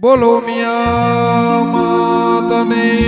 બોલો મિયા માતની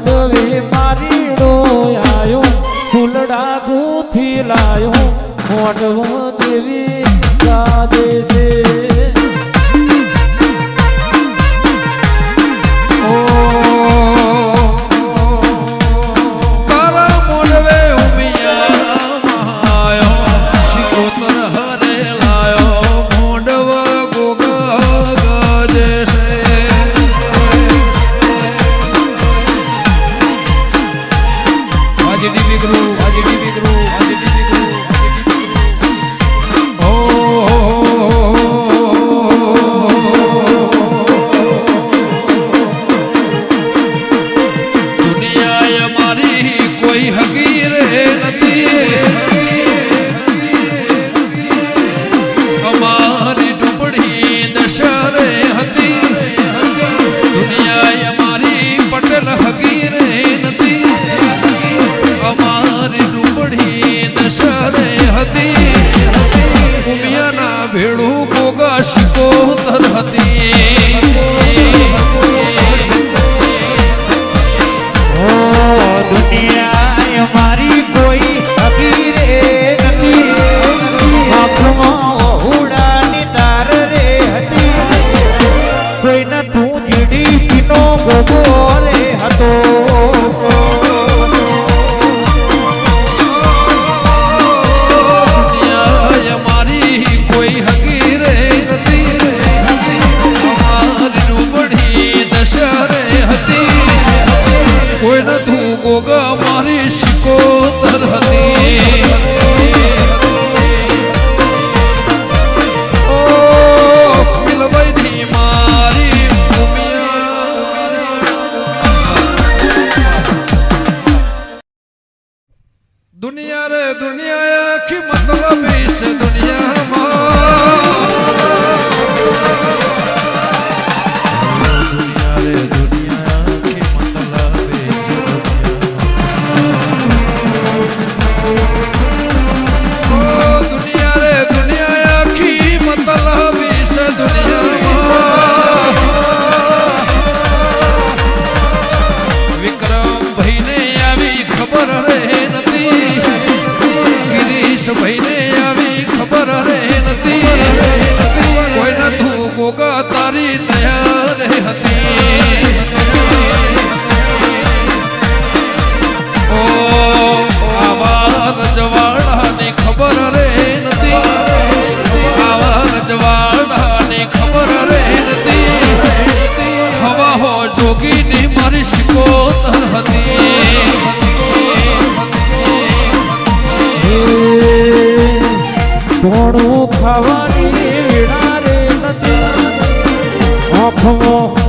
મોડવી મારી ડોયાયો ફૂલડા ગુથી લાયો મોડવો ટીવી ગ્રુપ હાજી ટીવી ગ્રુપ હાજી oh, oh. oh. ઘોડું ખાવાની વિડારે નથી આંખમાં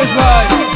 English word.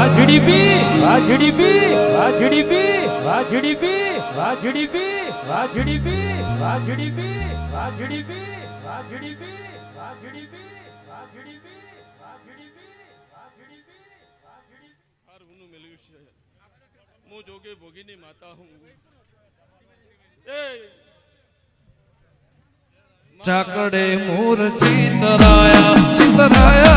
વાજડી બી વાજડી બી વાજડી બી વાજડી બી વાજડી બી વાજડી બી વાજડી બી વાજડી બી વાજડી બી વાજડી બી વાજડી બી વાજડી મોર ચિતરાયા ચિતરાયા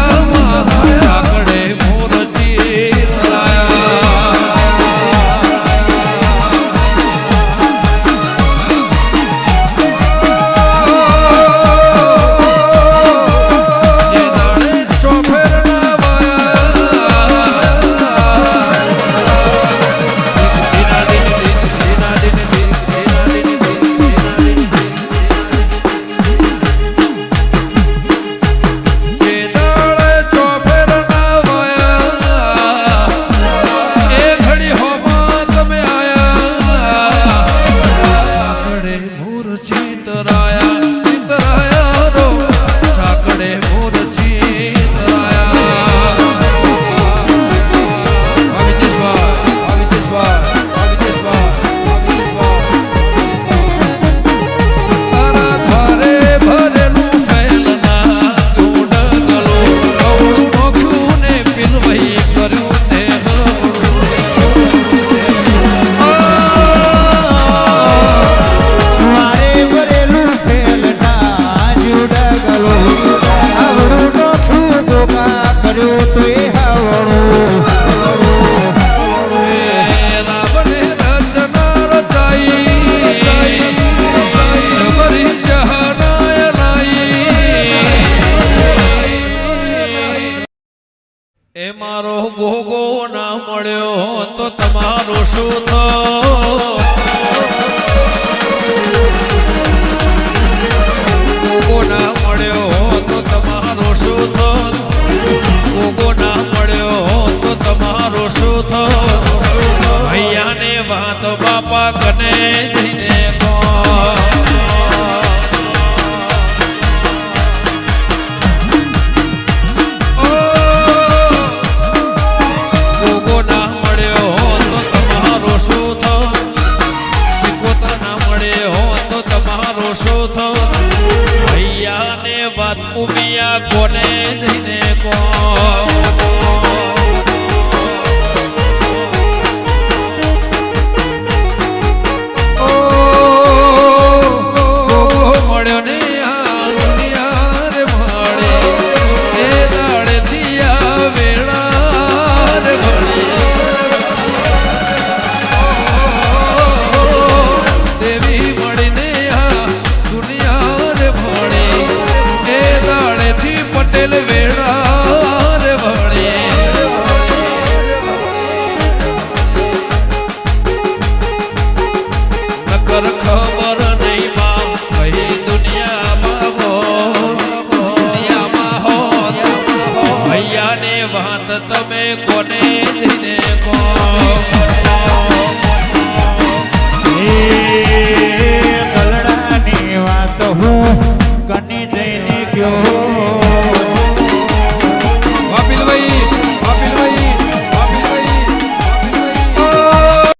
મોગો ના મળ્યો. તમે કોને જઈને કહો? કલડાની વાત હું કની જઈને કયો